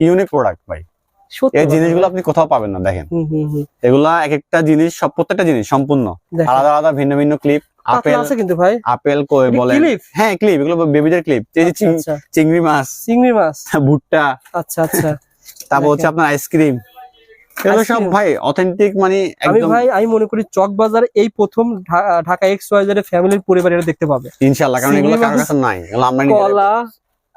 Unique product ভাই। এই জিনিসগুলো আপনি কোথাও পাবেন না দেখেন। এগুলা এক একটা জিনিস সব প্রত্যেকটা জিনিস সম্পূর্ণ। আলাদা আলাদা ভিন্ন ভিন্ন ক্লিপ আপেল আছে কিন্তু ভাই। আপেল কই হ্যাঁ ক্লিপ এগুলো বেবিদের ক্লিপ এই যে আচ্ছা, আচ্ছা। চিংড়ি মাছ। চিংড়ি মাছ। ভুট্টা। আচ্ছা আচ্ছা। তারপর হচ্ছে আপনার আইসক্রিম এগুলো সব ভাই অথেন্টিক মানে আমি ভাই আমি মনে করি চক বাজার এই প্রথম ঢাকা এক্স ওয়াই ফ্যামিলির পরিবার এটা দেখতে পাবে। ইনশাআল্লাহ কারণ এগুলো কারোর কাছে নাই। এগুলো আমরা কলা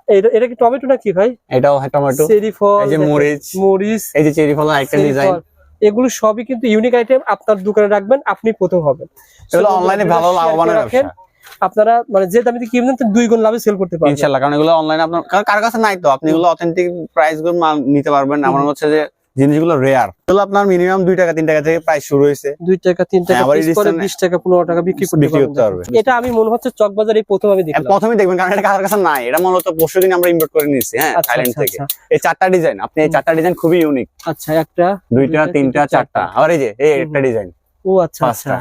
এটা এটা কি টমেটো নাকি ভাই? এটাও টমেটো। চেরি ফল এই যে মরিচ। মরিচ এই যে চেরি ফল আরেকটা ডিজাইন। এগুলো সবই কিন্তু ইউনিক আইটেম আপনার দোকানে রাখবেন আপনি প্রথম হবেন। এগুলো অনলাইনে ভালো লাভবান লাভবানের রাখেন। ব্যবসা। আপনারা মানে যে দামিতে কিনবেন দুই গুণ লাভে সেল করতে পারবেন। ইনশাআল্লাহ কারণ এগুলো অনলাইনে আপনার কার কাছে নাই তো। আপনি এগুলো অথেন্টিক প্রাইসগুলো নিতে পারবেন। আমার হচ্ছে যে জিনিসগুলো রেয়ার এগুলো আপনার মিনিমাম দুই টাকা তিন টাকা থেকে প্রাইস শুরু হয়েছে। দুই টাকা তিন টাকা হ্যাঁ, বিশ টাকা পনেরো টাকা বিক্রি করতে পারবে। এটা আমি মনে হচ্ছে চক বাজার এই প্রথম আমি দেখলাম। প্রথমে দেখবেন কারণ এটা কাছে নাই। এটা মূলত পরশু দিন আমরা ইম্পোর্ট করে নিয়েছি হ্যাঁ আচ্ছা, থাইল্যান্ড আচ্ছা, থেকে। আচ্ছা। এই চারটা ডিজাইন আপনি এই চারটা ডিজাইন খুবই ইউনিক আচ্ছা একটা দুইটা তিনটা চারটা। আবার এই যে এই একটা ডিজাইন ও আচ্ছা আচ্ছা।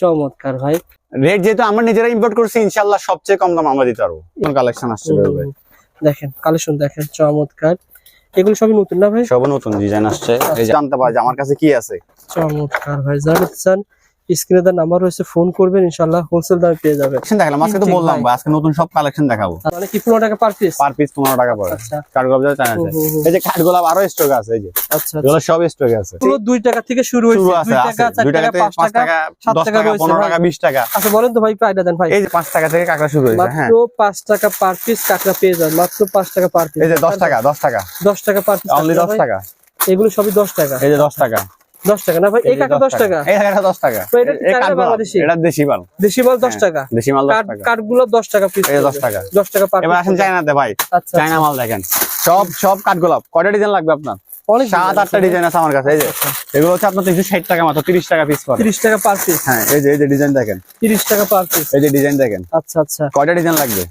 চমৎকার ভাই। রেট যেহেতু আমরা নিজেরা ইম্পোর্ট করছি ইনশাআল্লাহ সবচেয়ে কম দাম আমরা দিতে পারব। কালেকশন আসছে দেখেন কালেকশন দেখেন চমৎকার। এগুলো সবই নতুন না ভাই? সব নতুন ডিজাইন আসছে। জানতে যে আমার কাছে কি আছে। চমৎকার ভাই জানেন চান স্ক্রিনে তার নাম্বার রয়েছে ফোন করবেন ইনশাল্লাহ হোলসেল দামে পেয়ে যাবেন। দেখালাম আজকে তো বললাম আজকে নতুন সব কালেকশন দেখাবো। আর মানে কি পনেরো টাকা পার পিস পার পিস পনেরো টাকা পড়ে। আচ্ছা। কাঠগোলাপ যা। হুম। এই যে কাঠগোলাপ আরও স্টক আছে এই যে। আচ্ছা এগুলো সব স্টক আছে। পুরো দুই টাকা থেকে শুরু হয়েছে শুরু দুই আছে। টাকা আছে চার টাকা টাকা থেকে পাঁচ পাঁচ টাকা টাকা সাত দশ টাকা টাকা রয়েছে পনেরো ভাই। টাকা বিশ টাকা। আচ্ছা বলেন তো ভাই প্রাইটা দেন ভাই। এই যে পাঁচ টাকা থেকে কাঁকড়া শুরু হয়েছে হ্যাঁ। মাত্র পাঁচ টাকা পার পিস কাঁকড়া পেয়ে যান মাত্র পাঁচ টাকা পার পিস এই যে দশ টাকা দশ টাকা। দশ টাকা পার পিস অনলি দশ টাকা। এগুলো সবই দশ টাকা। এই যে দশ টাকা। দশ টাকা না ভাই? এই যে কাঁকড়া দশ টাকা। এই টাকাটা দশ টাকা। এটা বাংলাদেশি? দেশি মাল। দেশি মাল দশ হ্যাঁ, টাকা। দেশি মাল দশ কাঠ টাকা। কাঠগুলো দশ টাকা পিস এই যে দশ টাকা। দশ টাকা পার এবার আসেন চায়নাতে ভাই। আচ্ছা চায়না মাল দেখেন। সব সব কাঠগোলাপ। কয়টা ডিজাইন লাগবে আপনার? সাত আটটা ডিজাইন আছে আমার কাছে। এই যে এগুলো হচ্ছে আপনার তিনশো ষাট টাকা মাত্র তিরিশ টাকা পিস তিরিশ টাকা পার পিস হ্যাঁ এই যে এই যে ডিজাইন দেখেন। তিরিশ টাকা পার পিস এই যে ডিজাইন দেখেন। আচ্ছা আচ্ছা। কয়টা ডিজাইন লাগবে।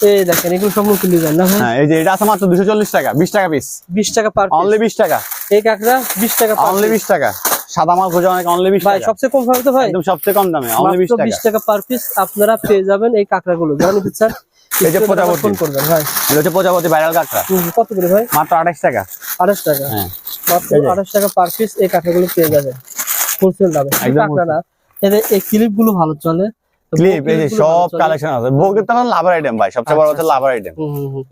এই দেখেন এগুলো সব নতুন ডিজাইন না হ্যাঁ এই যে এটা আছে মাত্র দুশো চল্লিশ টাকা বিশ টাকা পিস বিশ টাকা পার অনলি বিশ টাকা। এই কাঁকড়া বিশ টাকা পার অনলি পিস বিশ টাকা। সাদা মাল খোঁজা অনেক অনলি বিশ ভাই সবচেয়ে কম ভাবে তো ভাই? একদম সবচেয়ে কম দামে অনলি বিশ মাত্র টাকা। বিশ টাকা পার পিস আপনারা পেয়ে যাবেন এই কাঁকড়া গুলো যারা নিতে চান এই যে প্রজাপতি। ফোন করবেন ভাই। এটা হচ্ছে প্রজাপতি ভাইরাল কাঁকড়া। কত করে ভাই? মাত্র আঠাশ টাকা। আড়াইশ টাকা। হ্যাঁ। মাত্র এই যে। আড়াইশ টাকা পার পিস এই কাঁকড়াগুলো পেয়ে যাবেন। হোলসেল দামে। কাঁকড়া না। এদের এই ক্লিপগুলো ভালো চলে। ক্লিপ এই যে সব কালেকশন আছে। ভোগের তো লাভার আইটেম ভাই সবচেয়ে বড় আচ্ছা, হচ্ছে লাভার আইটেম।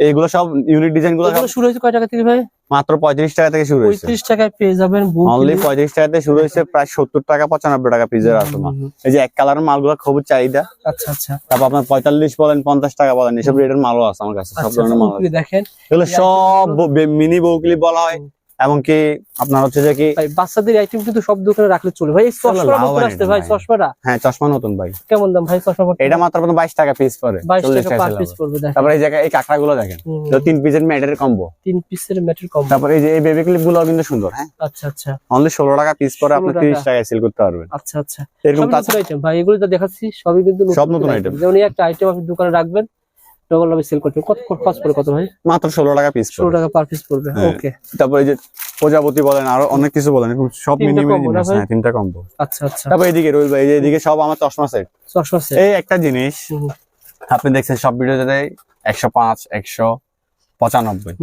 এইগুলো সব ইউনিক ডিজাইনগুলো শুরু হয়েছে কয় টাকা থেকে ভাই? মাত্র পঁয়ত্রিশ টাকা থেকে শুরু হয়েছে। পঁয়ত্রিশ টাকায় পেয়ে যাবেন অনলি পঁয়ত্রিশ টাকা থেকে শুরু হয়েছে প্রায় সত্তর টাকা পঁচানব্বই টাকা পিসের আছে। এই যে এক কালারের মালগুলো খুব চাহিদা। আচ্ছা আচ্ছা। তারপর আপনার পঁয়তাল্লিশ বলেন পঞ্চাশ টাকা বলেন এসব রেটের মালও আছে আমার কাছে সব আচ্ছা ধরনের মাল দেখেন। এগুলো সব মিনি বউকলি বলা হয়। এমনকি আপনার হচ্ছে যে কি বাচ্চাদের আইটেম কিন্তু সব দোকানে রাখলে চলে ভাই এই চশমা নতুন আসছে ভাই। চশমাটা হ্যাঁ চশমা নতুন ভাই। কেমন দাম ভাই চশমা এটা মাত্র আপনার বাইশ টাকা পিস পরে বাইশ টাকা টাকা পার পিস পড়বে দেখেন। তারপরে এই জায়গায় এই কাঁকড়া গুলো দেখেন এগুলো তিন পিসের ম্যাটের কম্বো তিন পিসের ম্যাটের কম তারপরে এই যে এই বেবি ক্লিপগুলো কিন্তু সুন্দর হ্যাঁ? আচ্ছা আচ্ছা। অনলি ষোলো টাকা পিস পরে 16 আপনি টাকা। তিরিশ টাকায় সেল করতে পারবেন। আচ্ছা আচ্ছা। এরকম তাছাড়া আইটেম ভাই এগুলো যা দেখাচ্ছি সবই কিন্তু সব নতুন আইটেম যেমন একটা আইটেম আপনি দোকানে রাখবেন ডবল সেল করতে কত খরচ পড়ে কত ভাই? মাত্র ষোলো টাকা পিস ষোলো টাকা পার পিস পড়বে হ্যাঁ। ওকে তারপর এই যে প্রজাপতি বলেন আরও অনেক কিছু বলেন সব মিনিমাম মিনি না হ্যাঁ তিনটা কম্বো আচ্ছা আচ্ছা। তারপর এদিকে রোল ভাই এই এদিকে সব আমার চশমা সেট চশমা সেট এই একটা জিনিস আপনি দেখছেন সব ভিডিওতে একশো পাঁচ একশো পঁচানব্বই।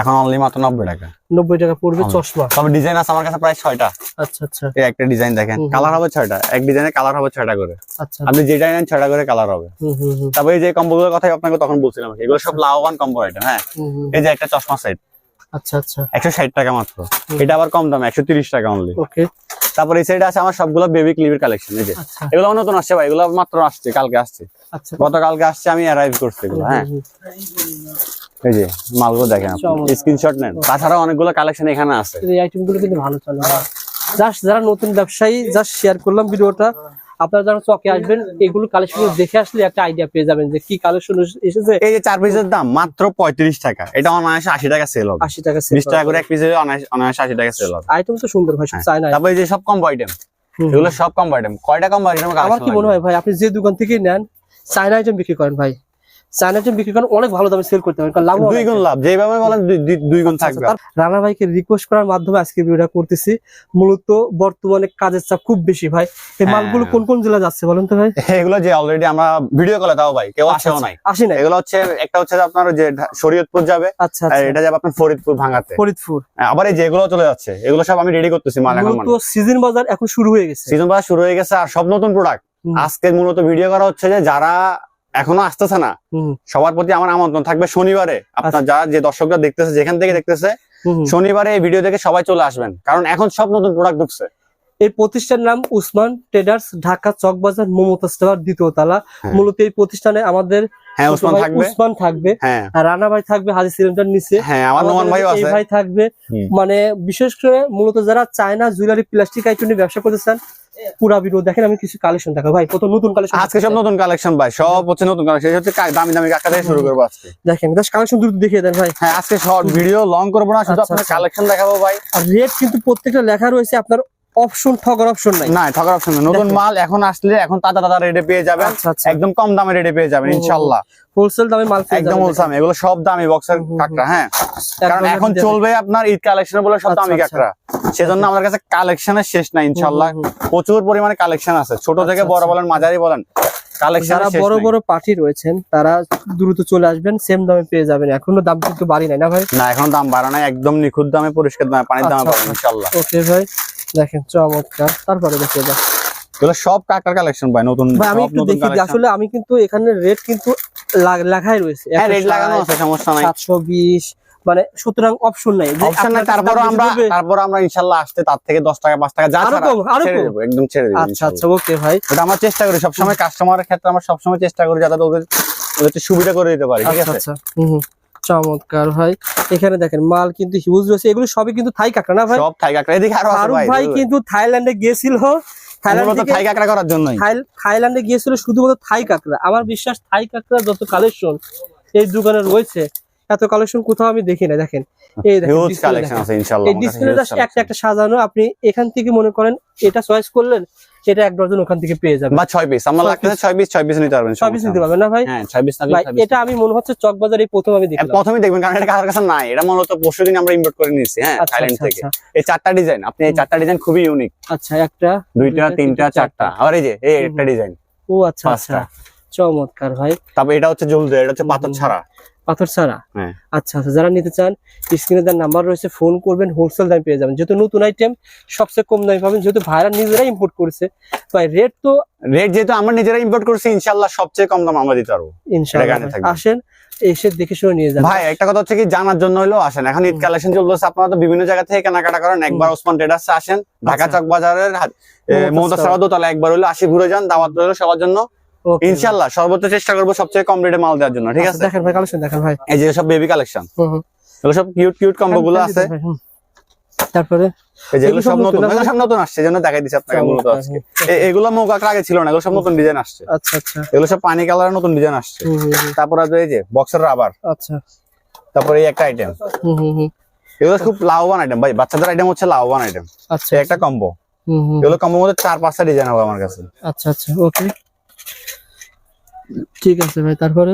এখন অনলি মাত্র নব্বই টাকা। নব্বই টাকা পড়বে। চশমা। তবে ডিজাইন আছে আমার কাছে প্রায় ছয়টা। আচ্ছা আচ্ছা। এই একটা ডিজাইন দেখেন। কালার হবে ছয়টা। এক ডিজাইনে কালার হবে ছয়টা করে। আচ্ছা। আপনি যেটা নেন ছয়টা করে কালার হবে। হুম, হুম, হুম, তারপরে এই যে কম্বোগুলোর কথাই আপনাকে তখন বলছিলাম এগুলো সব লাভবান কম্বো আইটেম হ্যাঁ। এই যে একটা চশমা সেট আচ্ছা আচ্ছা। টাকা মাত্র। এটা আবার কম দাম একশো তিরিশ টাকা অনলি ওকে। তারপর এই সাইডে আছে আমার সবগুলো বেবি ক্লিপের কালেকশন এই যে। আচ্ছা। এগুলো নতুন আসছে ভাই এগুলো মাত্র আসছে কালকে আসছে। আচ্ছা। গতকালকে আসছে আমি অ্যারাইভ করছি এগুলো হ্যাঁ। এই যে মালগুলো দেখেন আপনি। স্ক্রিনশট নেন। তাছাড়াও অনেকগুলো কালেকশন এখানে আছে। এই আইটেম কিন্তু ভালো চলে। জাস্ট যারা নতুন ব্যবসায়ী জাস্ট শেয়ার করলাম ভিডিওটা। আপনারা যারা চকে আসবেন এগুলো কালেকশন দেখে আসলে একটা আইডিয়া পেয়ে যাবেন যে কি কালেকশন এসেছে। এই যে চার পিসের দাম মাত্র পঁয়ত্রিশ টাকা। এটা অনায়াসে আশি টাকা সেল হবে। আশি টাকা বিশ টাকা করে এক পিসে অনায়াসে আশি টাকা সেল হবে। আইটেম তো সুন্দর ভাই সব চাই না তারপরে যে সব কম্বো আইটেম এগুলো সব কম্বো আইটেম কয়টা কম্বো আইটেম আমার কি মনে হয় ভাই আপনি যে দোকান থেকে নেন চায়না আইটেম বিক্রি করেন ভাই। চায়না আইটেম বিক্রি করেন অনেক ভালো দামে সেল করতে পারেন কারণ লাভ দুই গুণ লাভ যেভাবে বলেন দুই- দুই- দুই গুণ থাকবে। রানা ভাইকে রিকোয়েস্ট করার মাধ্যমে আজকে ভিডিওটা করতেছি। মূলত বর্তমানে কাজের চাপ খুব বেশি ভাই। এই হ্যাঁ। মালগুলো কোন কোন জেলা যাচ্ছে বলেন তো ভাই? এগুলো যে অলরেডি আমরা ভিডিও কলে দাও ভাই কেউ আসেও নাই। আসি না এগুলো হচ্ছে একটা হচ্ছে আপনার যে শরীয়তপুর যাবে আচ্ছা আচ্ছা। এটা যাবে আপনার ফরিদপুর ভাঙাতে ফরিদপুর। আবার এই যেগুলো চলে যাচ্ছে এগুলো সব আমি রেডি করতেছি মাল এখন মূলত সিজন বাজার এখন শুরু হয়ে গেছে। সিজন বাজার শুরু হয়ে গেছে আর সব নতুন প্রোডাক্ট আজকে মূলত ভিডিও করা হচ্ছে যে যারা এখনও আসতেছে না। সবার প্রতি আমার আমন্ত্রণ থাকবে শনিবারে। আপনার যা যারা যে দর্শকরা দেখতেছে যেখান থেকে দেখতেছে। শনিবারে এই ভিডিও দেখে সবাই চলে আসবেন। কারণ এখন সব নতুন প্রোডাক্ট ঢুকছে। এই প্রতিষ্ঠানের নাম উসমান ট্রেডার্স ঢাকা চকবাজার মমতাজ টাওয়ার দ্বিতীয় তলা। হ্যাঁ। মূলত এই প্রতিষ্ঠানে আমাদের হ্যাঁ ছোট থাকবে। উসমান থাকবে। হ্যাঁ। আর রানা ভাই থাকবে হাজি সিলিন্ডার নিচে হ্যাঁ আমার নোমান আমাদের আছে। ভাই থাকবে। মানে বিশেষ করে মূলত যারা চায়না জুয়েলারি প্লাস্টিক আইটেম ব্যবসা করতে চান পুরা ভিডিও দেখেন আমি কিছু কালেকশন দেখাবো। ভাই কত নতুন কালেকশন আজকে সব নতুন কালেকশন ভাই সব হচ্ছে নতুন কালেকশন হচ্ছে দামি দামি কাকা থেকে শুরু করব আজকে। দেখেন জাস্ট কালেকশন দ্রুত দেখিয়ে দেন ভাই। হ্যাঁ আজকে শর্ট ভিডিও লং করব না শুধু আচ্ছা, আপনার আচ্ছা। কালেকশন দেখাবো ভাই। আর রেট কিন্তু প্রত্যেকটা লেখা রয়েছে আপনার অপশন ঠগার অপশন নাই? না ঠকার অপশন নেই। নতুন মাল এখন আসলে এখন তাজা তাজা রেডি পেয়ে যাবেন। আচ্ছা আচ্ছা। একদম কম দামে রেডি পেয়ে যাবেন। ইনশাল্লাহ। হোলসেল দামে মাল একদম বলছাম এগুলো সব দামি বক্সের কাকড়া হ্যাঁ। কারণ এখন চলবে আপনার ঈদ কালেকশন বলে সব আচ্ছা, দামি। কাকড়া। সেজন্য আমাদের কাছে কালেকশনের শেষ নাই হুম। প্রচুর পরিমাণে কালেকশন আছে। ছোট থেকে বড়। বলেন মাঝারি বলেন কালেকশন যারা বড় বড় পার্টি রয়েছেন তারা দ্রুত চলে আসবেন সেম দামে পেয়ে যাবেন। এখনও দাম কিন্তু বাড়ি নাই না ভাই? না এখন দাম বাড়া নাই একদম নিখুঁত দামে পরিষ্কার দামে পানির দামে পাবেন ওকে ভাই। দেখেন চমৎকার। তারপরে দাও এগুলো সব কাকার কালেকশন ভাই নতুন আমি একটু দেখি আসলে আমি কিন্তু এখানে রেট কিন্তু লা- লেখাই রয়েছে। হ্যাঁ রেড লাগানো আছে সমস্যা নাই। মানে সুতরাং অপশন নাই। অপশন নাই আপনার তারপরও আমরা তারপর আমরা ইনশাল্লাহ আসতে তার থেকে দশ টাকা পাঁচ টাকা যা আরও কম, আরও কম। একদম ছেড়ে দেবো আচ্ছা আচ্ছা ওকে ভাই। আমরা চেষ্টা করি সবসময় কাস্টমারের ক্ষেত্রে আমরা সবসময় চেষ্টা করি যাতে ওদের সুবিধা করে দিতে পারি ঠিক আচ্ছা আছে? আচ্ছা হুম। চমৎকার ভাই। এখানে দেখেন মাল কিন্তু হিউজ রয়েছে। এগুলো সবই কিন্তু থাই কাঁকড়া না ভাই? সব থাই কাকড়া। এদিকে আরও আছে ভাই ভাই কিন্তু থাইল্যান্ডে গিয়েছিল। থাই কাকড়া করার থাইল্যান্ডে গিয়েছিল শুধুমাত্র থাই কাঁকড়া। আমার বিশ্বাস থাই কাঁকড়া যত কালেকশন এই দোকানে রয়েছে এত কালেকশন কোথাও আমি দেখি না দেখেন। এই দেখেন একটা একটা সাজানো। আপনি এখান থেকে মনে করেন এটা চয়েস করলেন এটা এক ডজন ওখান থেকে পেয়ে যাবেন বা ছয় পিস আমার লাগতেছে ছয় পিস ছয় পিস নিতে পারবেন ছয় পিস নিতে পারবেন না ভাই? হ্যাঁ ছয় পিস এটা আমি মনে হচ্ছে চক বাজারে প্রথম আমি দেখলাম। প্রথমেই দেখবেন কারণ এটা কারোর কাছে নাই। এটা মূলত পরশু দিন আমরা ইম্পোর্ট করে নিয়েছি হ্যাঁ আচ্ছা থাইল্যান্ড আচ্ছা থেকে। আচ্ছা। এই চারটা ডিজাইন আপনি এই চারটা ডিজাইন খুবই ইউনিক আচ্ছা একটা দুইটা তিনটা চারটা। আর এই যে এই একটা ডিজাইন ও আচ্ছা আচ্ছা। চমৎকার ভাই। তারপর এটা হচ্ছে জুলদে এটা হচ্ছে পাথর ছাড়া। পাথর ছাড়া? হ্যাঁ। আচ্ছা আচ্ছা যারা নিতে চান স্ক্রিনে তার নাম্বার রয়েছে ফোন করবেন হোলসেল দামে পেয়ে যাবেন। যেহেতু নতুন আইটেম সবচেয়ে কম দামে পাবেন যেহেতু ভাইরা নিজেরা ইম্পোর্ট করেছে ভাই রেট তো রেট যেহেতু আমরা নিজেরা ইম্পোর্ট করছি ইনশাআল্লাহ সবচেয়ে কম দাম আমরা দিতে পারব। ইনশাআল্লাহ। আসেন এসে দেখে শুনে নিয়ে যাবেন ভাই একটা কথা হচ্ছে কি জানার জন্য হলেও আসেন। এখন ঈদ। কালেকশন চলতেছে আপনারা তো বিভিন্ন জায়গা থেকে কেনাকাটা করেন একবার ওসমান ট্রেডার্সে আসেন ঢাকা আচ্ছা। চক বাজারের মমতাজ দোতলা একবার হলে আসি ঘুরে যান দাওয়াত রইল সবার জন্য। ইনশাল্লাহ সর্বোচ্চ চেষ্টা করব সবচেয়ে কম রেটে মাল দেওয়ার জন্য ঠিক আচ্ছা, আছে? দেখেন ভাই কালেকশন দেখেন ভাই। এই যে সব বেবি কালেকশন। এগুলো সব কিউট কিউট কম্বো গুলো আছে। তারপরে? যেগুলো সব নতুন নতুন এগুলো সব নতুন আসছে জন্য দেখাই আপনাকে মূলত আজকে। এগুলো আগে ছিল না এগুলো সব নতুন ডিজাইন আসছে। আচ্ছা আচ্ছা। এগুলো সব পানি কালারের নতুন ডিজাইন আসছে। তারপর আছে এই যে বক্সের রাবার আচ্ছা। তারপরে এই একটা আইটেম। এগুলো খুব লাভবান আইটেম ভাই বাচ্চাদের আইটেম হচ্ছে লাভবান আইটেম আচ্ছা। একটা কম্বো। এগুলো কম্বোর মধ্যে চার পাঁচটা ডিজাইন হবে আমার কাছে। আচ্ছা আচ্ছা ওকে ঠিক আছে ভাই তারপরে?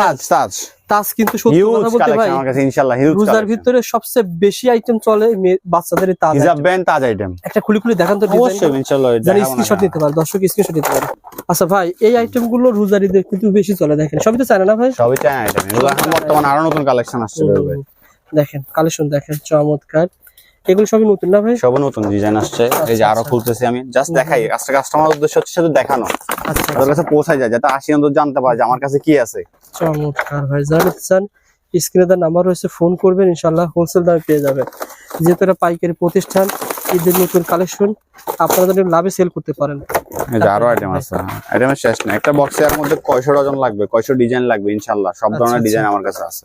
তাজ তাজ। তাজ কিন্তু সত্যি কথা বলতে ভাই আমার কাছে ইনশাআল্লাহ হিউজ রোজার ভিতরে সবচেয়ে বেশি আইটেম চলে বাচ্চাদের তাজ হিজাব ব্যান্ড তাজ আইটেম একটা খুলি খুলি দেখান তো অবশ্যই ইনশাআল্লাহ জানি দেখাবো স্ক্রিনশট নিতে পারে দর্শক স্ক্রিনশট নিতে পারে। আচ্ছা ভাই এই আইটেমগুলো রোজারিদের কিন্তু বেশি চলে দেখেন। সবই তো চায় না ভাই? সবই চাই আইটেম এগুলো এখন বর্তমানে আরও নতুন কালেকশন আসছে দেখেন কালেকশন দেখেন চমৎকার। এগুলো সবই নতুন না ভাই? সব নতুন ডিজাইন আসছে। এই যে আরও আচ্ছা। খুলতেছি আমি। জাস্ট দেখাই। কাস্টমার উদ্দেশ্য হচ্ছে শুধু দেখানো। আচ্ছা। ওদের কাছে পৌঁছায় যায় যাতে আসি অন্তত জানতে পারে যে আমার কাছে কি আছে। চমৎকার ভাই। যারা চান স্ক্রিনে তার নাম্বার রয়েছে ফোন করবেন ইনশাল্লাহ হোলসেল দামে পেয়ে যাবেন। যেহেতু এটা পাইকারি প্রতিষ্ঠান ঈদের নতুন কালেকশন আপনারা যদি লাভে সেল করতে পারেন। আরও আইটেম আছে। আইটেমের শেষ না একটা মধ্যে কয়শো ডজন লাগবে কয়শো ডিজাইন লাগবে ইনশাল্লাহ সব আচ্ছা, ধরনের আচ্ছা। ডিজাইন আমার কাছে আছে।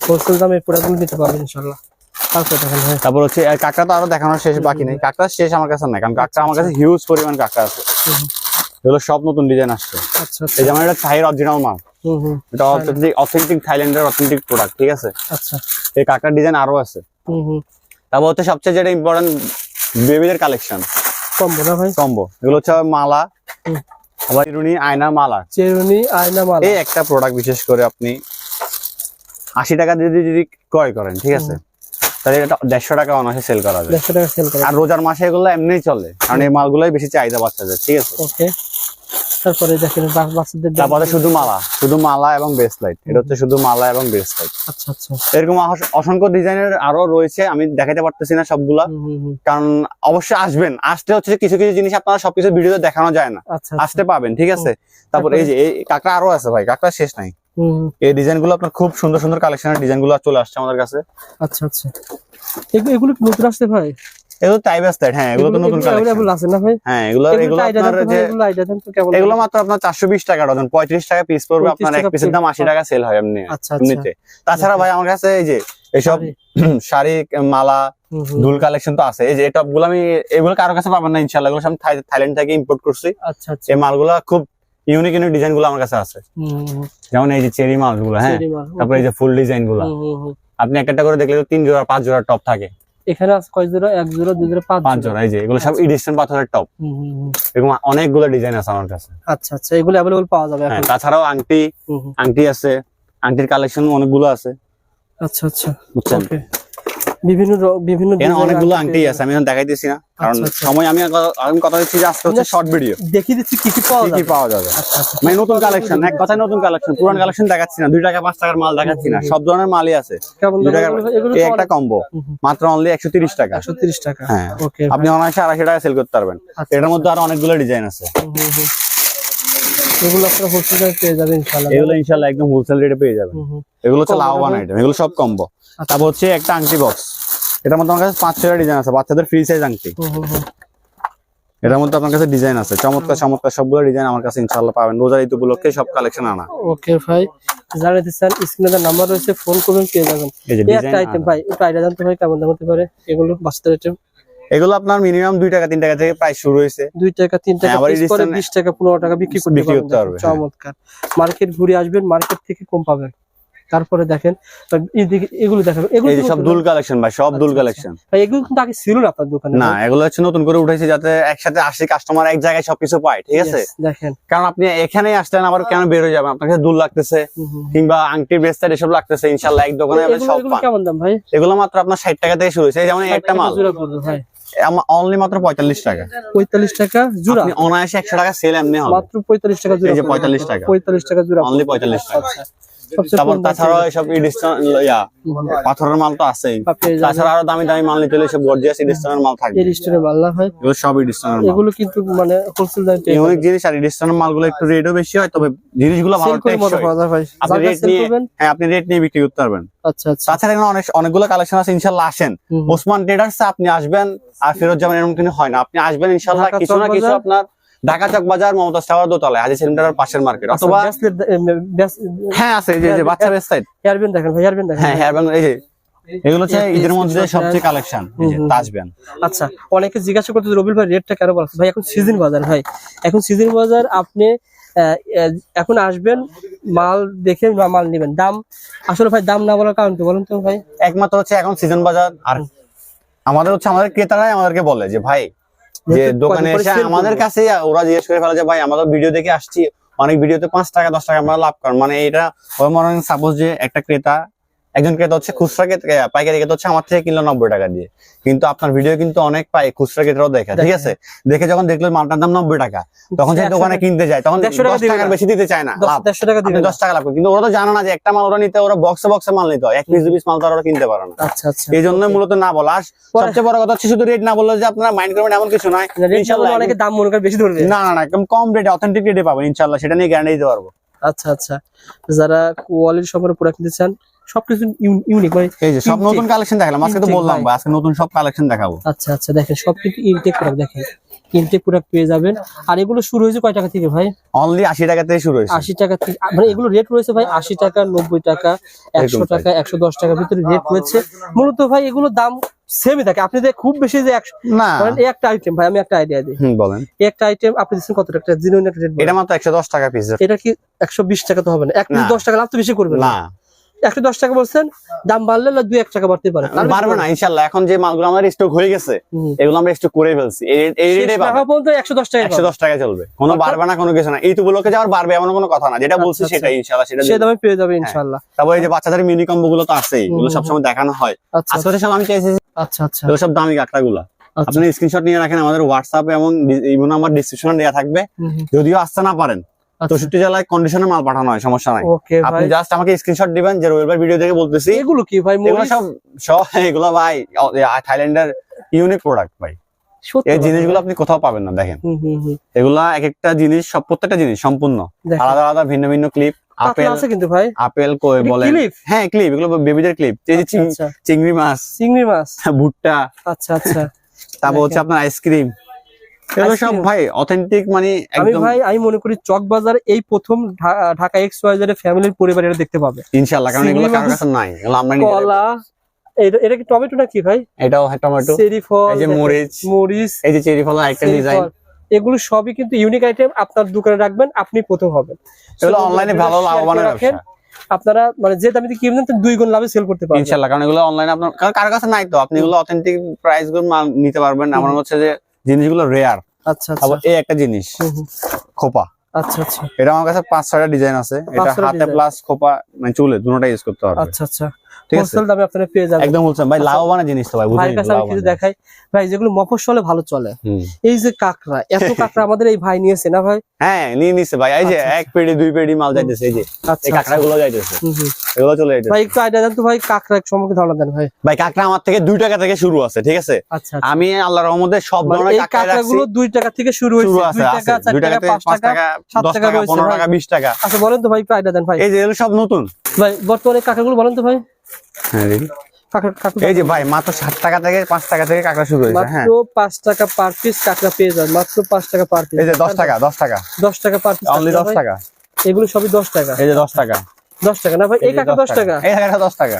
হোলসেল দামে প্রোডাক্টগুলো নিতে পারবেন ইনশাল্লাহ তারপর ভাই তারপর হচ্ছে কাঁকড়া তো আরও দেখানোর শেষ বাকি নেই। কাঁকড়া শেষ আমার কাছে নাই কারণ কাঁকড়া আমার কাছে হিউজ পরিমাণ কাঁকড়া আছে। এগুলো সব নতুন ডিজাইন আসছে। আচ্ছা এই যেমন এটা থাইয়ের অরিজিনাল মাল। এটা অথেন্টিক অথেন্টিক থাইল্যান্ডের অথেন্টিক প্রোডাক্ট ঠিক আছে? আচ্ছা। এই কাঁকড়ার ডিজাইন আরও আছে। তারপর হচ্ছে সবচেয়ে যেটা ইম্পর্টেন্ট বেবিদের কালেকশন কম্বো না ভাই? কম্বো। এগুলো হচ্ছে মালা। আবার চিরুনি আয়না মালা। চেরুনি আয়না মালা। এই একটা প্রোডাক্ট বিশেষ করে আপনি আশি টাকা দিয়ে যদি যদি ক্রয় করেন ঠিক আছে? তাহলে এটা দেড়শো টাকা অনাসে সেল করা যায়। দেড়শো টাকা সেল করে আর রোজার মাসে এগুলো এমনিই চলে কারণ এই মালগুলোই বেশি চাহিদা বাচ্চাদের ঠিক আছে? ওকে তারপরে দেখেন বাচ্চাদের তারপরে শুধু মালা শুধু মালা এবং এটা হচ্ছে শুধু মালা এবং আচ্ছা আচ্ছা। এরকম অসংখ্য ডিজাইনের আরও রয়েছে আমি দেখাতে পারতেছি না সবগুলা। কারণ অবশ্যই আসবেন। আসতে হচ্ছে কিছু কিছু জিনিস আপনারা সবকিছু ভিডিওতে দেখানো যায় না। আচ্ছা আচ্ছা। আসতে পাবেন ঠিক আছে? তারপর এই যে এই কাঁকড়া আরও আছে ভাই কাঁকড়া শেষ নাই। এই ডিজাইনগুলো আপনার খুব সুন্দর সুন্দর কালেকশনের ডিজাইনগুলো চলে আসছে আমাদের কাছে। আচ্ছা আচ্ছা। এগুলো কি নতুন আসছে ভাই? এগুলো টাইপ আছে হ্যাঁ এগুলো তো নতুন কালেকশন আছে না ভাই? হ্যাঁ এগুলো এগুলো আপনার যে এগুলো মাত্র আপনার চারশো বিশ টাকা ডজন পঁয়ত্রিশ টাকা পিস পড়বে আপনার এক পিসের দাম piece। আশি টাকা সেল হয় এমনি। আচ্ছা আচ্ছা। এমনিতে। তাছাড়া ভাই আমার কাছে এই যে এসব শাড়ি। শাড়ি মালা। দুল কালেকশন তো আছে। এই যে টপগুলো আমি এগুলো কারও কাছে পাবেন না ইনশাল্লাহ এগুলো সব থাইল্যান্ড থেকে ইম্পোর্ট করছি। আচ্ছা আচ্ছা। এই মালগুলো খুব ইউনিক ইউনিক ডিজাইনগুলো আমার কাছে আছে। যেমন এই যে চেরি মালগুলো হ্যাঁ? তারপরে এই যে ফুল ডিজাইনগুলো। আপনি একটা একটা করে দেখলে তো তিন জোড়া পাঁচ জোড়া টপ থাকে। এখানে আছে কয় জোড়া? এক জোড়া দুই জোড়া পাঁচ পাঁচ জোড়া জোড়া এই যে এগুলো সব ইডিশন পাথরের টপ হুম, হুম, হুম। এরকম অনেকগুলো ডিজাইন আছে আমার কাছে। আচ্ছা আচ্ছা এগুলো পাওয়া যাবে হ্যাঁ এখন। তাছাড়াও আংটি। আংটি আছে আংটির কালেকশন অনেকগুলো আছে। আচ্ছা আচ্ছা। বুঝছেন? বিভিন্ন বিভিন্ন অনেকগুলো আংটি আছে আমি এখন দেখাইতেছি না। কারণ আচ্ছা, আচ্ছা। সময় আমি আমি কথা দিচ্ছি যে আজকে হচ্ছে শর্ট ভিডিও দেখিয়ে দিচ্ছি কি কি পাওয়া কি পাওয়া যাবে। আচ্ছা আচ্ছা। মানে নতুন কালেকশন এক কথায় নতুন কালেকশন পুরান কালেকশন দেখাচ্ছি না। দুই টাকা পাঁচ টাকার মাল দেখাচ্ছি না। সব ধরনের মালই আছে। এই একটা কম্বো মাত্র অনলি একশো তিরিশ টাকা। একশো তিরিশ টাকা। হ্যাঁ। ওকে আপনি অনায়াসে আড়াইশো টাকা সেল করতে পারবেন। আচ্ছা, এটার মধ্যে আরও অনেকগুলো ডিজাইন আছে। এগুলো আপনারা হোলসেল পেয়ে যাবেন ইনশাআল্লাহ। এগুলো ইনশাল্লাহ একদম হোলসেল রেটে পেয়ে যাবেন। এগুলো হচ্ছে লাভবান আইটেম এগুলো সব কম্বো আচ্ছা। তারপর হচ্ছে একটা আংটি বক্স এটার মধ্যে আমার কাছে পাঁচ ছয়টা ডিজাইন আছে বাচ্চাদের ফ্রি সাইজ আংটি। এটার মধ্যে আপনার কাছে ডিজাইন আছে চমৎকার চমৎকার সবগুলো ডিজাইন আমার কাছে পাবেন। রোজার ঈদ উপলক্ষে সব কালেকশন আনা। ওকে ভাই যারা নিতে চান স্ক্রিনে নাম্বার রয়েছে ফোন করবেন পেয়ে যাবেন। এই যে ডিজাইন আইটেম ভাই একটু আইডিয়া জানতে ভাই কেমন দাম হতে পারে এগুলো আইটেম এগুলো আপনার মিনিমাম দুই টাকা তিন টাকা থেকে প্রাইস শুরু হয়েছে। দুই টাকা তিন টাকা হ্যাঁ, আবার পিস করে edition- বিশ টাকা পনেরো টাকা বিক্রি করতে পারবেন। দেখেন, চমৎকার। মার্কেট ঘুরে আসবেন মার্কেট থেকে কম পাবেন। তারপরে দেখেন এগুলো দেখাবেন এগুলো সব দুল কালেকশন ভাই সব দুল আচ্ছা, কালেকশন। ভাই এগুলো কিন্তু আগে ছিল না আপনার দোকানে না এগুলো হচ্ছে নতুন করে উঠেছে যাতে একসাথে আসি কাস্টমার এক জায়গায় সবকিছু পায় ঠিক আছে? দেখেন। কারণ আপনি এখানে আসলেন আবার কেন বের হয়ে যাবেন? আপনার কাছে দুল লাগতেছে। কিংবা আংটির ব্রেসলেট এসব লাগতেছে ইনশাল্লাহ এক দোকানে আপনি সব পান। কেমন দাম ভাই? এগুলো মাত্র আপনার ষাট টাকা থেকে শুরু হয়েছে এই যেমন একটা মাল। ভাই। অনলি মাত্র পঁয়তাল্লিশ টাকা। পঁয়তাল্লিশ টাকা জোড়া? অনায়াসে একশো টাকা সেল এমনি হবে। মাত্র পঁয়তাল্লিশ টাকা জোড়া। 45 টাকা। পঁয়তাল্লিশ টাকা জোড়া অনলি পঁয়তাল্লিশ টাকা। আচ্ছা। তারপর এসব ইয়া পাথরের মাল তো আছেই। তাছাড়া আরও দামি দামি মাল নিতে হলে সব গর্জিয়াস ইডিস্টনের মাল থাকবে। এই মাল না ভাই এগুলো সব ইডিস্টনের মাল। এগুলো কিন্তু মানে হোলসেল দামে ইউনিক জিনিস আর ইডিস্টনের মালগুলো একটু রেটও বেশি হয় তবে জিনিসগুলো ভালো টেকসই। আপনি রেট নিয়ে হ্যাঁ আপনি রেট নিয়ে বিক্রি করতে পারবেন। আচ্ছা আচ্ছা। তাছাড়া এখানে অনেক অনেকগুলো কালেকশন আছে ইনশাল্লাহ আসেন। ওসমান ট্রেডার্স আপনি আসবেন আর ফেরত যাবেন এরকম কিন্তু হয় না। আপনি আসবেন ইনশাল্লাহ কিছু না কিছু আপনার ঢাকা চক বাজার মমতাজ টাওয়ার দোতলায় হাজি টাওয়ার পাশের মার্কেট আচ্ছা, অথবা হ্যাঁ আছে এই যে- যে বাচ্চা ওয়েবসাইট হেয়ার দেখেন ভাই হেয়ার দেখেন। হ্যাঁ হ্যাঁ এই এগুলো হচ্ছে ঈদের মধ্যে সবচেয়ে কালেকশন। তাজবেন। আচ্ছা অনেকে জিজ্ঞাসা করতে রবির ভাই রেটটা কেন বলছে ভাই এখন সিজন বাজার ভাই। এখন সিজন বাজার আপনি এখন আসবেন মাল দেখে মাল নেবেন। দাম আসলে ভাই দাম না বলার কারণ তো বলুন তো ভাই? একমাত্র হচ্ছে এখন সিজন বাজার আর আমাদের হচ্ছে আমাদের ক্রেতারাই আমাদেরকে বলে যে ভাই যে দোকানে এসে আমাদের কাছে ওরা জিজ্ঞেস করে ফেলে যে ভাই আমাদের ভিডিও দেখে আসছি। অনেক ভিডিওতে পাঁচ টাকা দশ টাকা আমরা লাভ করেন মানে এটা মনে সাপোজ যে একটা ক্রেতা একজন ক্রেতা হচ্ছে খুচরা পাইকারি ক্রেতা হচ্ছে আমার থেকে কিনলো নব্বই টাকা দিয়ে। কিন্তু আপনার ভিডিও কিন্তু অনেক পাই খুচরা ক্রেতারাও দেখে ঠিক আছে? দেখে যখন দেখল মালটার দাম নব্বই টাকা তখন সে দোকানে কিনতে যায় তখন দেড়শো টাকা দশ টাকার বেশি দিতে চায় না দেড়শো টাকা দশ টাকা লাভ করেন। কিন্তু ওরা তো জানে না যে একটা মাল ওরা নিতে ওরা বক্সে বক্সে মাল নিতে হয়। এক পিস দু পিস মাল তো ওরা কিনতে পারে না। আচ্ছা আচ্ছা। এই জন্য মূলত না বলা। সবচেয়ে বড় কথা হচ্ছে শুধু রেট না বললে যে আপনারা মাইন্ড করবেন এমন কিছু নয়। ইনশাল্লাহ অনেকে দাম মনে করে বেশি ধরবে। না না না একদম কম রেটে অথেন্টিক রেটে পাবেন ইনশাল্লাহ সেটা নিয়ে গ্যারান্টি দিতে পারব। আচ্ছা আচ্ছা। যারা কোয়ালিটি সম্পর্কে প্রোডাক্ট নিতে চান সবকিছু ইউনিক ভাই এই যে সব নতুন কালেকশন দেখালাম আজকে তো বললাম ভাই। আজকে নতুন সব কালেকশন দেখাবো। আচ্ছা আচ্ছা দেখেন সবকিছু ইনটেক প্রোডাক্ট দেখেন। ইনটেক প্রোডাক্ট পেয়ে যাবেন। আর এগুলো শুরু হয়েছে কয় টাকা থেকে ভাই? অনলি আশি টাকা থেকে শুরু হয়েছে। আশি টাকা থেকে মানে এগুলো রেট রয়েছে ভাই আশি টাকা নব্বই টাকা একশো এরকম টাকা একশো দশ টাকার ভিতরে রেট রয়েছে। মূলত ভাই এগুলো দাম সেমই থাকে। আপনি দেখ খুব বেশি যে একশো না। ধরেন একটা আইটেম ভাই আমি একটা আইডিয়া দিই। বলেন। একটা আইটেম আপনি দিচ্ছেন কত টাকা? জিনুইন রেট এটা মাত্র একশো দশ টাকা পিস এটা কি একশো বিশ টাকা তো হবে না। এক পিস না। দশ টাকা লাভ তো বেশি করবে না। একশো দশ টাকা বলছেন দাম বাড়লে না দুই এক টাকা বাড়তে পারে। পারবে না ইনশাল্লাহ। এখন যে মালগুলো আমাদের স্টক হয়ে গেছে এগুলো আমরা স্টক করে ফেলছি। এই- এই রেটে পর্যন্ত একশো দশ টাকা একশো দশ টাকা চলবে। কোনো বাড়বে না কোনো কিছু না। এই উপলক্ষে যাওয়ার বাড়বে এমন কোনো কথা না। যেটা বলছি আচ্ছা, সেটাই ইনশাল্লাহ সেটা সে দামে পেয়ে যাবে ইনশাল্লাহ। তারপরে এই যে বাচ্চাদের মিনি কম্বো গুলো তো আছেই এগুলো সবসময় দেখানো হয়। আচ্ছা আজকে সব আমি চাইছি আচ্ছা আচ্ছা। সব দামি কাকড়া গুলা আচ্ছা। আপনি স্ক্রিনশট নিয়ে রাখেন আমাদের হোয়াটসঅ্যাপ এবং ইমো নাম্বার ডিসক্রিপশনে দেওয়া থাকবে। যদিও আসতে না পারেন আচ্ছা। চৌষট্টি জেলায় কন্ডিশনে মাল পাঠানো হয় সমস্যা নাই। আপনি জাস্ট আমাকে স্ক্রিনশট দিবেন যে রবিবার ভিডিও থেকে বলতেছি। এগুলো কি ভাই এগুলো সব সব এগুলো ভাই থাইল্যান্ডের ইউনিক প্রোডাক্ট ভাই। এই জিনিসগুলো আপনি কোথাও পাবেন না দেখেন। এগুলা এক একটা জিনিস সব প্রত্যেকটা জিনিস সম্পূর্ণ। আলাদা আলাদা ভিন্ন ভিন্ন ক্লিপ আপেল আছে কিন্তু ভাই। আপেল কই বলেন? হ্যাঁ ক্লিপ এগুলো বেবিদের ক্লিপ এই যে আচ্ছা, আচ্ছা। চিংড়ি মাছ চিংড়ি মাছ। ভুট্টা। আচ্ছা আচ্ছা। তারপর হচ্ছে আপনার আইসক্রিম এগুলো সব ভাই অথেন্টিক মানে আমি ভাই আমি মনে করি চক বাজার এই প্রথম ঢাকা এক্স ওয়াই জেড ফ্যামিলির পরিবার এটা দেখতে পাবে। ইনশাআল্লাহ কারণ এগুলো কারোর কাছে নাই এগুলো আমরা নিজেরাই কলা এটা কি টমেটো নাকি ভাই? এটাও হয় টমেটো। চেরি ফল এই যে মরিচ। মরিচ। এই যে চেরি ফলের একটা ডিজাইন এগুলো সবই কিন্তু ইউনিক আইটেম আপনার দোকানে রাখবেন আপনি প্রথম হবেন। এগুলো অনলাইনে ভালো করে লাভবানের রাখেন। ব্যবসা। আপনারা মানে যে দামিতে কিনবেন দুই গুণ লাভে সেল করতে পারবেন। ইনশাআল্লাহ কারণ এগুলো অনলাইনে আপনার কারণ কারোর কাছে নাই তো আপনি এগুলো অথেন্টিক প্রাইসগুলো নিতে পারবেন। আমার হচ্ছে যে জিনিসগুলো রেয়ার আচ্ছা আচ্ছা। এই একটা জিনিস। খোপা। আচ্ছা আচ্ছা। এটা আমার কাছে পাঁচ ছয়টা ডিজাইন আছে। এটা হাতে প্লাস খোপা মানে চুলে দুটোটা ইউজ করতে হবে। আচ্ছা আচ্ছা। ঠিক আছে? হোলসেল দামে আপনারা পেয়ে যাবেন। একদম বলছেন ভাই আচ্ছা। লাভবানের জিনিস তো ভাই ভাইয়ের কাছে আমি কিছু দেখাই। ভাই যেগুলো মফস্বলে ভালো চলে। এই যে কাকড়া এত কাকড়া আমাদের এই ভাই নিয়েছে না ভাই? হ্যাঁ নিয়ে নিচ্ছে ভাই। এই যে আচ্ছা, এক পেড়ি দুই পেড়ি মাল যাইতেছে এই যে। আচ্ছা এই কাঁকড়া গুলো যাইতেছে। এগুলো চলে যাইতেছে। ভাই দেন তো ভাই কাকড়া সম্পর্কে ধারণা দেন ভাই। ভাই কাঁকড়া আমার থেকে দুই টাকা থেকে শুরু আছে ঠিক আছে। আমি আল্লাহর রহমতে সব মানে ধরনের কাকড়া রাখছি। গুলো দুই টাকা থেকে শুরু দুই আছে টাকা চার দুই টাকা টাকা থেকে পাঁচ পাঁচ টাকা টাকা সাত দশ টাকা টাকা রয়েছে পনেরো ভাই। টাকা বিশ টাকা। আচ্ছা বলেন তো ভাই আইডিয়া দেন ভাই। এই যে এগুলো সব নতুন। ভাই বর্তমানে কাকড়া গুলো বলেন তো ভাই। হ্যাঁ। কাকড়া কাকড়া এই যে ভাই মাত্র ষাট টাকা থেকে পাঁচ টাকা থেকে কাঁকড়া শুরু হয়েছে হ্যাঁ। মাত্র পাঁচ টাকা পার পিস কাকড়া পেয়ে যান মাত্র পাঁচ টাকা পার পিস এই যে দশ টাকা দশ টাকা। দশ টাকা পার পিস অনলি দশ টাকা। এগুলো সবই দশ টাকা। এই যে দশ টাকা। দশ টাকা না ভাই এই যে দশ টাকা। এই দশ টাকা।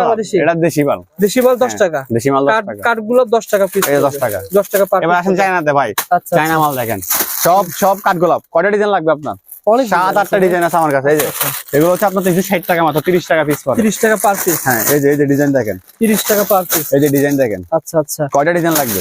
বাংলাদেশি? এটা দেশি মাল। দেশি মাল দশ টাকা। দেশি মাল দশ কাঠ টাকা। কাঠ দশ টাকা পিস এই দশ টাকা। দশ টাকা পার এবার আসেন চায়নাতে ভাই। আচ্ছা। চায়না মাল দেখেন। সব সব কাঠগোলাপ। কয়টা ডিজাইন লাগবে আপনার? সাত আটটা ডিজাইন আছে আমার কাছে এই যে। এগুলো হচ্ছে আপনার তিনশো ষাট টাকা মাত্র তিরিশ টাকা পিস পড়ে। তিরিশ টাকা পার পিস হ্যাঁ এই যে এই যে ডিজাইন দেখেন। তিরিশ টাকা পার পিস এই যে ডিজাইন দেখেন। আচ্ছা আচ্ছা। কয়টা ডিজাইন লাগবে।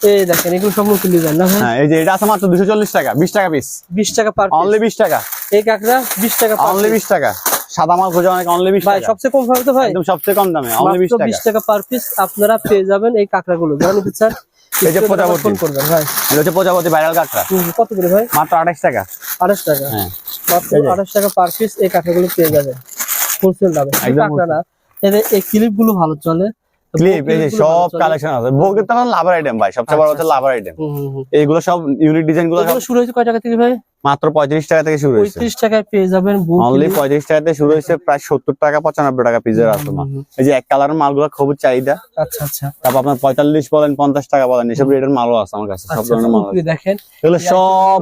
এই দেখেন এগুলো সব নতুন ডিজাইন না হ্যাঁ এই যে এটা আছে মাত্র দুশো চল্লিশ টাকা বিশ টাকা পিস বিশ টাকা পার অনলি বিশ টাকা। এই কাকড়া বিশ টাকা অনলি বিশ টাকা। সাদা মাল খোঁজা অনেক অনলি টাকা। সবচেয়ে কম তো ভাই? একদম সবচেয়ে কম দামে অনলি টাকা। টাকা পার পিস আপনারা পেয়ে যাবেন এই কাকড়া গুলো যারা নিতে চান এই যে প্রজাপতি। করবেন ভাই। এটা হচ্ছে প্রজাপতি ভাইরাল কাঠটা কত করে ভাই? মাত্র আঠাশ টাকা। আঠাশ টাকা? হ্যাঁ। মাত্র এই যে। আঠাশ টাকা পার পিস এই কাঠগুলো পেয়ে যাবেন। হোলসেল দামে। একদম না এদের এই ক্লিপগুলো ভালো চলে। ক্লিপ এই যে সব কালেকশন আছে। ভোগের তো লাভার আইটেম ভাই সবচেয়ে বড় হচ্ছে লাভার আইটেম। এইগুলো সব ইউনিক ডিজাইনগুলো শুরু হয়েছে কয় টাকা থেকে ভাই? মাত্র পঁয়ত্রিশ টাকা থেকে শুরু হয়েছে। পঁয়ত্রিশ টাকায় পেয়ে যাবেন অনলি পঁয়ত্রিশ টাকা থেকে শুরু হয়েছে প্রায় সত্তর টাকা পঁচানব্বই টাকা। হুম, হুম, এই যে এক কালারের মালগুলো খুব চাহিদা। আচ্ছা আচ্ছা। তারপর আপনার পঁয়তাল্লিশ বলেন পঞ্চাশ টাকা বলেন এসব রেটের মালও আছে আমার কাছে সব আচ্ছা ধরনের মাল দেখেন। এগুলো সব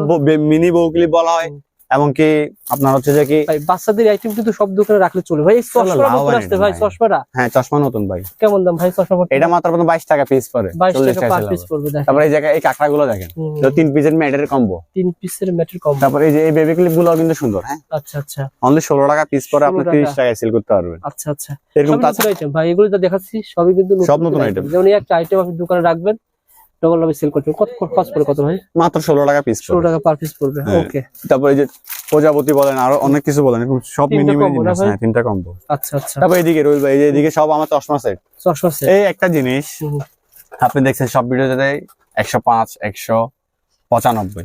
মিনি বউকলি বলা হয়। এমনকি আপনার হচ্ছে যে কি বাচ্চাদের আইটেম কিন্তু সব দোকানে রাখলে চলে ভাই এই চশমা নতুন আসছে ভাই। চশমাটা? হ্যাঁ চশমা নতুন ভাই। কেমন দাম ভাই চশমা এটা মাত্র আপনার বাইশ টাকা পিস পরে বাইশ টাকা টাকা পার পিস পড়বে দেখেন। তারপরে এই জায়গায় এই কাঁকড়া গুলো দেখেন এটা তিন পিসের ম্যাটের কম্বো তিন পিসের ম্যাটের কম তারপরে এই যে এই বেবি ক্লিপগুলো কিন্তু সুন্দর হ্যাঁ? আচ্ছা আচ্ছা। অনলি ষোলো টাকা পিস পরে 16 আপনি টাকা। তিরিশ টাকায় সেল করতে পারবেন। আচ্ছা আচ্ছা। এরকম তাছাড়া আইটেম ভাই এগুলো যা দেখাচ্ছি সবই কিন্তু সব নতুন আইটেম যেমন এই একটা আইটেম আপনি দোকানে রাখবেন ডবল সেল কত পড়ে কত ভাই? মাত্র ষোলো টাকা পিস ষোলো টাকা পার পিস পড়বে হ্যাঁ। ওকে তারপরে এই যে প্রজাপতি বলেন আরও অনেক কিছু বলেন সব মিনিমাম মিনি হ্যাঁ তিনটা কম্বো আচ্ছা আচ্ছা। তারপর এইদিকে রোল ভাই এদিকে সব আমার চশমা সেট চশমা সেট এই একটা জিনিস আপনি দেখছেন সব ভিডিওতে একশো পাঁচ একশো পঁচানব্বই।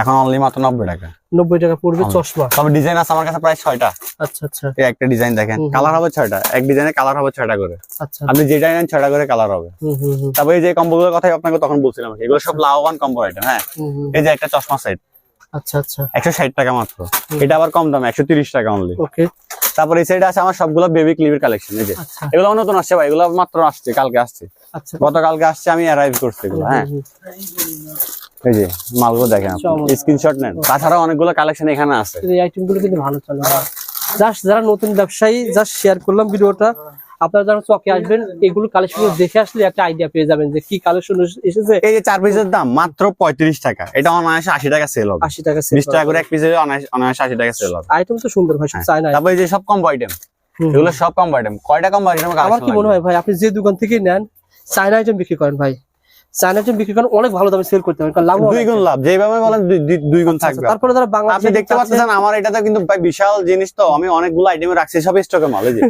এখন অনলি মাত্র নব্বই টাকা। নব্বই টাকা পড়বে চশমা। তবে ডিজাইন আছে আমার কাছে প্রায় ছয়টা। আচ্ছা আচ্ছা। এই একটা ডিজাইন দেখেন। কালার হবে ছয়টা। এক ডিজাইনে কালার হবে ছয়টা করে। আচ্ছা আপনি যেটা নেন ছয়টা করে কালার হবে। হুম, তারপরে এই যে কম্বো গুলোর কথাই আপনাকে তখন বলছিলাম এগুলো সব লাভবান কম্বো আইটেম হ্যাঁ। এই যে একটা চশমা সেট আচ্ছা আচ্ছা। একশো ষাট টাকা মাত্র। এটা আবার কম দাম একশো তিরিশ টাকা অনলি ওকে তারপরে এই সাইডে আছে আমার সবগুলো বেবি ক্লিপের কালেকশন এই যে। আচ্ছা। এগুলো নতুন আসছে ভাই এগুলো মাত্র আসছে কালকে আসছে। আচ্ছা। গতকালকে আসছে আমি অ্যারাইভ করছি এগুলো হ্যাঁ। এই যে মালগুলো দেখেন। স্ক্রিনশট নেন। তাছাড়া অনেকগুলো কালেকশন এখানে আছে। এই আইটেমগুলো কিন্তু ভালো চলে। জাস্ট যারা নতুন ব্যবসায়ী জাস্ট শেয়ার করলাম ভিডিওটা। আপনারা যারা চকে আসবেন এগুলো কালেকশন দেখে আসলে একটা আইডিয়া পেয়ে যাবেন যে কি কালেকশন এসেছে। এই যে চার পিসের দাম মাত্র পঁয়ত্রিশ টাকা। এটা অনায়াসে আশি টাকা সেল হবে। আশি টাকা বিশ টাকা করে এক পিসের অনায়াসে আশি টাকা সেল হবে। আইটেম তো সুন্দর ভাই হ্যাঁ। চায়না তারপরে যে সব কম্বো আইটেম এগুলো সব কম্বো আইটেম কয়টা কম্বো আইটেম আমার কি মনে হয় ভাই আপনি যে দোকান থেকে নেন চায়না আইটেম বিক্রি করেন ভাই। চায়না আইটেম বিক্রি করেন অনেক ভালো দামে সেল করতে পারেন কারণ লাভ দুই গুণ লাভ। যেভাবে বলেন দুই- দুই- দুই গুণ থাকবে। তারপরে যারা বাংলা আপনি দেখতে পাচ্ছেন আমার এটাতে কিন্তু বিশাল জিনিস তো আমি অনেকগুলো আইটেম রাখছি সব স্টকে মাল এই যে।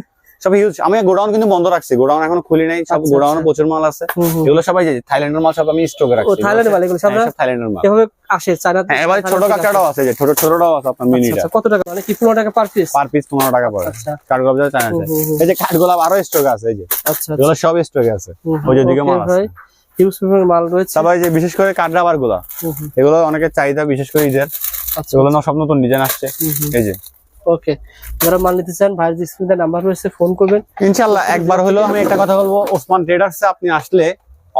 সব হিউজ আমি গোডাউন কিন্তু বন্ধ রাখছি। গোডাউন এখন খুলি নাই সব আচ্ছা, গোডাউনে আচ্ছা। প্রচুর মাল আছে। এগুলো সবাই থাইল্যান্ডের মাল সব আমি স্টকে রাখছি। থাইল্যান্ডের মাল এগুলো সব থাইল্যান্ডের মাল। এভাবে আসে চায়না হ্যাঁ এবার ছোট কাঁকড়াও আছে যে ছোট ছোটটাও আছে আপনার আচ্ছা, মিনিটা আচ্ছা, কত টাকা? মানে কি পনেরো টাকা পার পিস পার পিস পনেরো টাকা পড়ে। আচ্ছা। কাঠগোলাপ যা চায়না হুম। এই যে কাঠগোলাপ আরও স্টকে আছে এই যে। আচ্ছা এগুলো সব স্টকে আছে। ওই যে দিকে মাল আছে। হিউজ পরিমাণ মাল রয়েছে। তারপরে যে বিশেষ করে কাঠরাবারগুলা এগুলো অনেকের চাহিদা বিশেষ করে ঈদের। আচ্ছা এগুলো সব নতুন ডিজাইন আসছে। এই যে। ওকে যারা মাল নিতে চান ভাইয়ের স্ক্রিনে নাম্বার রয়েছে ফোন করবেন। ইনশাল্লাহ একবার আমি একটা কথা বলব ওসমান ট্রেডার্স আপনি আসলে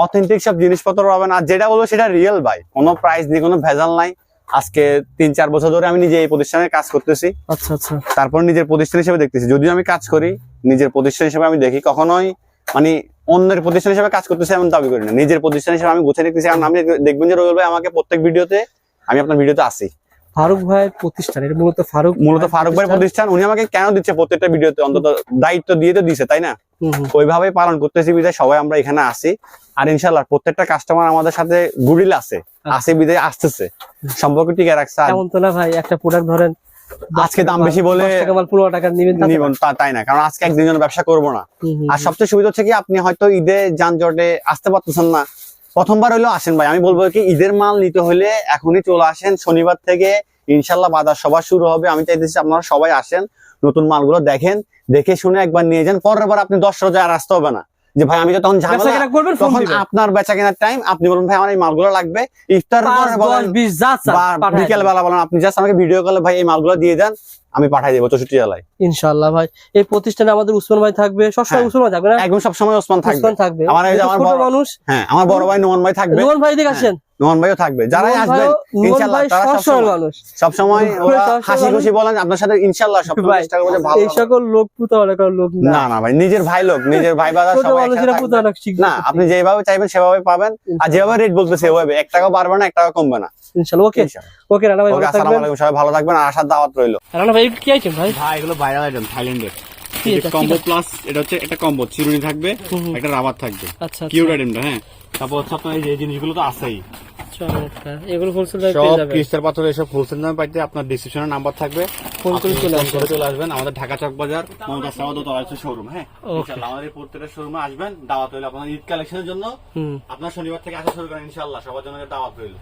অথেন্টিক সব জিনিসপত্র পাবেন। আর যেটা বলব সেটা রিয়েল ভাই। কোনো প্রাইস নেই কোনো ভেজাল নাই। আজকে তিন চার বছর ধরে আমি নিজে এই প্রতিষ্ঠানে কাজ করতেছি। আচ্ছা আচ্ছা। তারপর নিজের প্রতিষ্ঠান হিসেবে দেখতেছি। যদিও আমি কাজ করি নিজের প্রতিষ্ঠান হিসেবে আমি দেখি কখনোই মানে অন্যের প্রতিষ্ঠান হিসেবে কাজ করতেছি এমন দাবি করি না। নিজের প্রতিষ্ঠান হিসেবে আমি গুছিয়ে দেখতেছি কারণ আমি দেখবেন যে ভাই আমাকে প্রত্যেক ভিডিওতে আমি আপনার ভিডিওতে আসি। ফারুক ভাইয়ের প্রতিষ্ঠান এটা মূলত ফারুক মূলত ফারুক ভাইয়ের প্রতিষ্ঠান উনি আমাকে কেন দিচ্ছে প্রত্যেকটা ভিডিওতে? অন্তত দায়িত্ব দিয়ে তো দিছে তাই না? হুম। পালন করতেছি বিদায় সবাই আমরা এখানে আসি। আর ইনশাল্লাহ প্রত্যেকটা কাস্টমার আমাদের সাথে গুডিল আছে আছে বিদায় আসতেছে। সম্পর্ক টিকে রাখছে এমন তো না ভাই? একটা প্রোডাক্ট ধরেন আজকে দাম বেশি বলে পনেরো টাকা নিবেন তাই না? কারণ আজকে একদিন ব্যবসা করব না। আর সবচেয়ে সুবিধা হচ্ছে কি আপনি হয়তো ঈদে যানজটে আসতে পারতেছেন না। প্রথমবার হলেও আসেন ভাই। আমি বলব কি, ঈদের মাল নিতে হলে এখনই চলে আসেন। শনিবার থেকে ইনশাল্লাহ বাজার সবার শুরু হবে। আমি চাইতেছি আপনারা সবাই আসেন, নতুন মালগুলো দেখেন, দেখে শুনে একবার নিয়ে যান। পরের বার আপনি দশ রোজা আর আসতে হবে না। যে ভাই আমি তো তখন ঝামেলা করবেন তখন আপনার বেচা কেনার টাইম আপনি বলুন ভাই আমার এই মালগুলো লাগবে। ইফতার পরে বলেন বিকেল বেলা বলেন আপনি জাস্ট আমাকে ভিডিও কলে ভাই এই মালগুলো দিয়ে দেন আমি পাঠাই দেবো চৌষট্টি জেলায়। ইনশাল্লাহ ভাই এই প্রতিষ্ঠানে আমাদের উসমান ভাই থাকবে সবসময় সময় উসমান ভাই থাকবে না? একদম সবসময় ওসমান থাকবে। উসমান থাকবে। আমার মানুষ। হ্যাঁ আমার বড় ভাই নোমান ভাই থাকবে। নোমান ভাই দেখে আসেন। নোমান ভাইও থাকবে। যারাই আসবেন তারা ওরা হাসি খুশি বলেন আপনার সাথে ইনশাল্লাহ সব চেষ্টা করব ভালো এই সকল লোক পুতো অনেক লোক না। না না ভাই নিজের ভাই লোক নিজের ভাই বাজার সবাই একসাথে মানুষেরা পুতো থাকবে। না আপনি যেভাবে চাইবেন সেভাবে পাবেন। আর যেভাবে রেট বলতে সেভাবে এক টাকা বাড়বে না টাকা কমবে না। ইনশাআল্লাহ ওকে। ওকে রানা ভাই ওকে ভালো আসসালামু আলাইকুম সবাই ভালো থাকবেন। আর আসার দাওয়াত রইল। রানা ভাই কি আইটেম ভাই? ভাই এগুলো ভাইরাল আইটেম থাইল্যান্ডের। কি এটা, কি কম্বো প্লাস এটা হচ্ছে একটা কম্বো চিরুনি থাকবে। একটা রাবার থাকবে। আচ্ছা কিউট আইটেমটা হ্যাঁ। তারপর হচ্ছে আপনার এই জিনিসগুলো তো আছেই। চমৎকার। এগুলো হোলসেল দামে পেয়ে যাবেন। ক্রিস্টাল পাথর এসব হোলসেল দামে পাইতে আপনার ডিসক্রিপশনে নাম্বার থাকবে। ফোন করে চলে আসবেন চলে আসবেন। আমাদের ঢাকা চক বাজার শোরুম হ্যাঁ? ইনশাআল্লাহ আমাদের প্রত্যেকটা শোরুমে আসবেন। দাওয়াত হইল আপনার ঈদ কালেকশনের জন্য। আপনার শনিবার থেকে আসা শুরু করেন ইনশাআল্লাহ। সবার জন্য দাওয়াত রইল